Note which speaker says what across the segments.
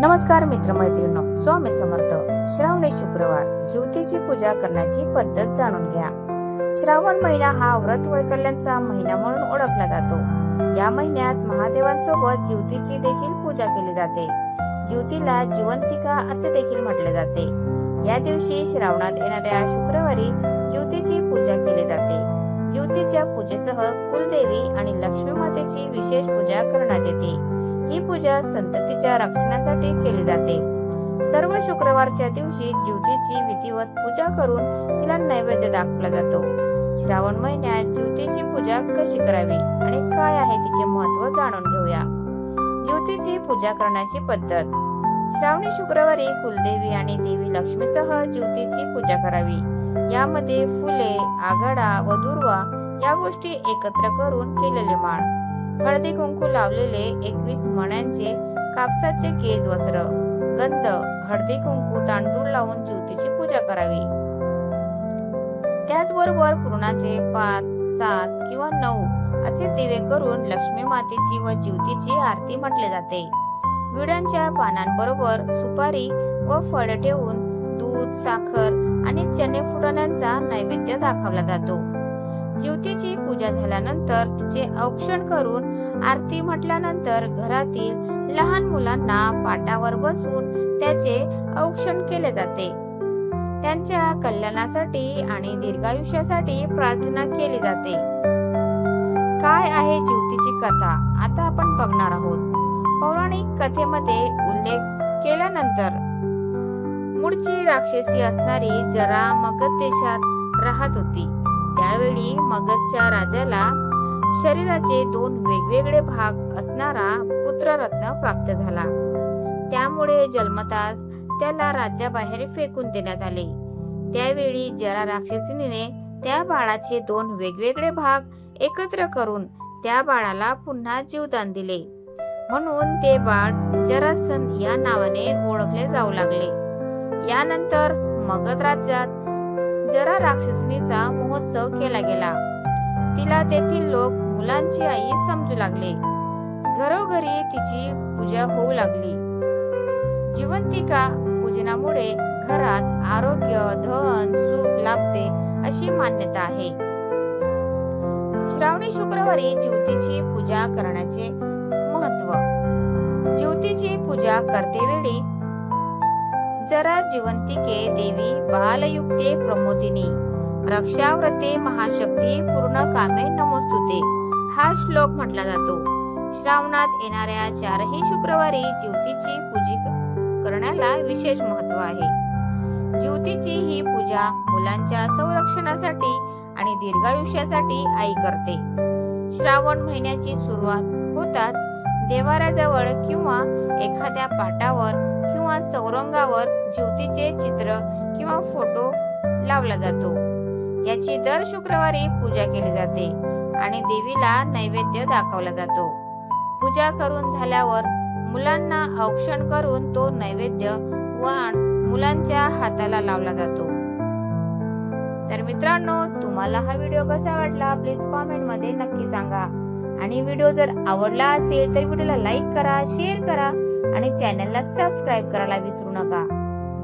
Speaker 1: नमस्कार मित्रमैत्रिणींनो स्वामी समर्थ. श्रावणी शुक्रवार. ज्योतीची पूजा करण्याची पद्धत जाणून घ्या. श्रावण महिना हा व्रत वैकल्यांचा महिना म्हणून ओळखला जातो. या महिन्यात महादेवांसोबत ज्योतीची देखील पूजा केली जाते. ज्योतीला जिवंतिका असे देखील म्हटले जाते. या दिवशी श्रावणात येणाऱ्या शुक्रवारी ज्योतीची पूजा केली जाते. ज्योतीच्या पूजेसह कुलदेवी आणि लक्ष्मी मातेची विशेष पूजा करण्यात येते. ही पूजा संततीच्या रक्षणासाठी केली जाते. सर्व शुक्रवारच्या दिवशी ज्योतीची विधिवत पूजा करून तिला नैवेद्य दाखवला जातो. श्रावण महिन्यात ज्योतीची पूजा कशी करावी आणि काय आहे तिचे महत्त्व जाणून घेऊया. ज्योतीची पूजा करण्याची पद्धत. श्रावणी शुक्रवारी कुलदेवी आणि देवी लक्ष्मीसह ज्योतीची पूजा करावी. यामध्ये फुले आघाडा व दुर्वा या गोष्टी एकत्र करून केलेले माळ. हळदी कुंकू लावलेले एकवीस मण्यांचे कापसाचे केज वस्त्र गंध हळदी कुंकू तांडूळ लावून ज्योतीची पूजा करावी. त्याचबरोबर पूर्णाचे पाच सात किंवा नऊ असे दिवे करून लक्ष्मी मातेची व ज्योतीची आरती म्हटले जाते. विड्यांच्या पानांबरोबर सुपारी व फळे ठेवून दूध साखर आणि चणे फुटाण्यांचा नैवेद्य दाखवला जातो. ज्योतीची पूजा झाल्यानंतर तिचे औक्षण करून आरती म्हटल्यानंतर घरातील लहान मुलांना पाटावर बसवून त्याचे औक्षण केले जाते. त्यांच्या कल्याणासाठी आणि दीर्घायुष्यासाठी प्रार्थना केली जाते. काय आहे ज्योतीची कथा? आता आपण बघणार आहोत. पौराणिक कथेमध्ये उल्लेख केल्यानंतर मूळची राक्षसी असणारी जरा मगध देशात राहत होती. त्यावेळी मगधच्या राजाला शरीराचे दोन वेगवेगळे भाग असणारा पुत्ररत्न प्राप्त झाला. त्यामुळे जन्मतास त्याला राज्याबाहेर फेकून देण्यात आले. त्यावेळी जरा राक्षसीने त्या बाळाचे दोन वेगवेगळे भाग एकत्र करून त्या बाळाला पुन्हा जीवदान दिले. म्हणून ते बाळ जरासन या नावाने ओळखले जाऊ लागले. यानंतर मगध राज्यात जरा राक्षसनीचा महोत्सव केला गेला. तिला तेथील लोक मुलांची आई समजू लागले. घरोघरी तिची पूजा होऊ लागली. जिवंतिका पूजनामुळे घरात आरोग्य धन सुख लाभते अशी मान्यता आहे. श्रावणी शुक्रवारी ज्योतीची पूजा करण्याचे महत्त्व. ज्योतीची पूजा करतेवेळी जरा जिवंतिके देवी बालयुक्ते प्रमोदिनी. रक्षाव्रते महाशक्ती पूर्ण कामे नमोस्तुते. हा श्लोक म्हटला जातो. श्रावणात येणाऱ्या चारही शुक्रवारी ज्योतीची पूजी करण्याला विशेष महत्त्व आहे. ज्योतीची ही पूजा मुलांच्या संरक्षणासाठी आणि दीर्घायुष्यासाठी आई करते. श्रावण महिन्याची सुरुवात होताच देवाऱ्याजवळ किंवा एखाद्या पाटावर किंवा चौरंगावर ज्योतीचे चित्र किंवा फोटो लावला जातो. याची दर शुक्रवारी पूजा केली जाते आणि देवीला नैवेद्य दाखवला जातो. पूजा करून झाल्यावर मुलांना औक्षण करून तो नैवेद्य वाण मुलांच्या हाताला लावला जातो. तर मित्रांनो तुम्हाला हा व्हिडिओ कसा वाटला प्लीज कॉमेंटमध्ये नक्की सांगा. आणि व्हिडिओ जर आवडला असेल तर व्हिडिओला लाईक करा शेअर करा आणि चॅनलला सबस्क्राईब करायला विसरू नका.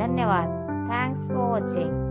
Speaker 1: धन्यवाद. Thanks for watching.